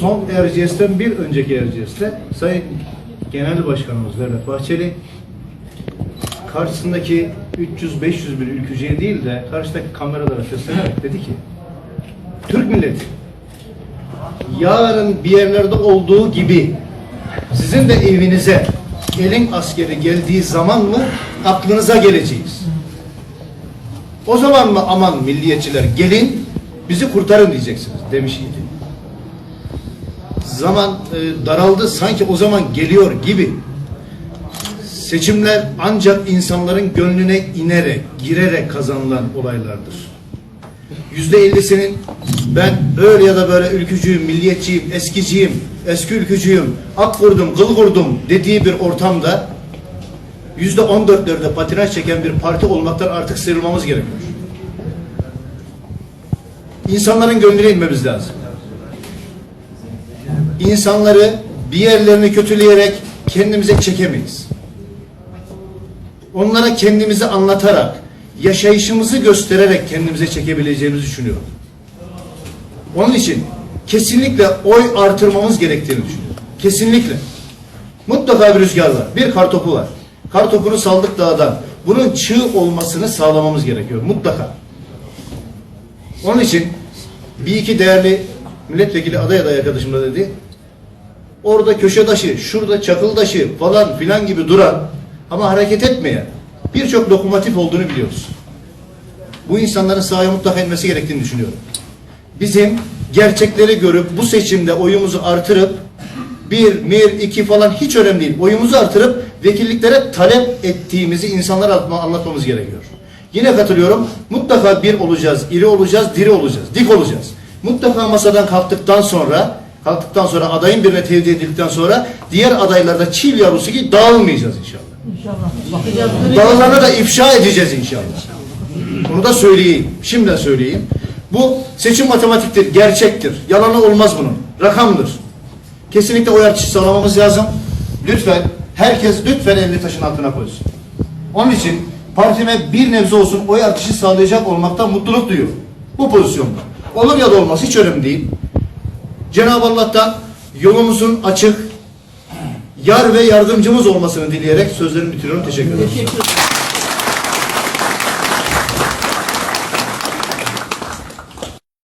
son Erciyes'ten bir önceki Erciyes'te Sayın Genel Başkanımız Devlet Bahçeli karşısındaki 300-500 bin ülkücüye değil de karşıdaki kameralara seslenerek dedi ki Türk milleti yarın bir yerlerde olduğu gibi sizin de evinize elin askeri geldiği zaman mı aklınıza geleceğiz? O zaman mı aman milliyetçiler gelin bizi kurtarın diyeceksiniz demiş idi. Zaman e, daraldı sanki o zaman geliyor gibi. Seçimler ancak insanların gönlüne inerek, girerek kazanılan olaylardır. Yüzde ellisinin ben öyle ya da böyle ülkücüyüm, milliyetçiyim, eskiciyim, eski ülkücüyüm, ak vurdum, kıl vurdum dediği bir ortamda yüzde on dörtlerde patinaj çeken bir parti olmaktan artık sıyrılmamız gerekiyor. İnsanların gönlüne inmemiz lazım. İnsanları bir yerlerini kötüleyerek kendimize çekemeyiz. Onlara kendimizi anlatarak, yaşayışımızı göstererek kendimize çekebileceğimizi düşünüyorum. Onun için kesinlikle oy artırmamız gerektiğini düşünüyorum. Kesinlikle. Mutlaka bir rüzgar var. Bir kartopu var. Kartopunu saldık dağdan. Bunun çığ olmasını sağlamamız gerekiyor. Mutlaka. Onun için bir iki değerli milletvekili aday aday arkadaşım da dedi. Orada köşedaşı, şurada çakıldaşı falan filan gibi duran ama hareket etmeyen birçok lokomotif olduğunu biliyoruz. Bu insanların sahaya mutlaka inmesi gerektiğini düşünüyorum. Bizim gerçekleri görüp bu seçimde oyumuzu artırıp bir, mir, iki falan hiç önemli değil. Oyumuzu artırıp vekilliklere talep ettiğimizi insanlara anlatma- anlatmamız gerekiyor. Yine katılıyorum. Mutlaka bir olacağız, iri olacağız, diri olacağız, dik olacağız. Mutlaka masadan kalktıktan sonra kalktıktan sonra adayın birine tevdi edildikten sonra diğer adaylarda çil yavrusu gibi dağılmayacağız inşallah. İnşallah. Dağılanı da ifşa edeceğiz inşallah. Bunu da söyleyeyim. Şimdiden söyleyeyim. Bu seçim matematiktir, gerçektir. Yalanı olmaz bunun. Rakamdır. Kesinlikle oy artışı sağlamamız lazım. Lütfen, herkes lütfen elini taşın altına koysun. Onun için partime bir nebze olsun oy artışı sağlayacak olmaktan mutluluk duyuyor. Bu pozisyonda. Olur ya da olmaz hiç önemli değil. Cenab-ı Allah'tan yolumuzun açık, yar ve yardımcımız olmasını dileyerek sözlerimi bitiriyorum. Teşekkür ederim. Teşekkür ederim.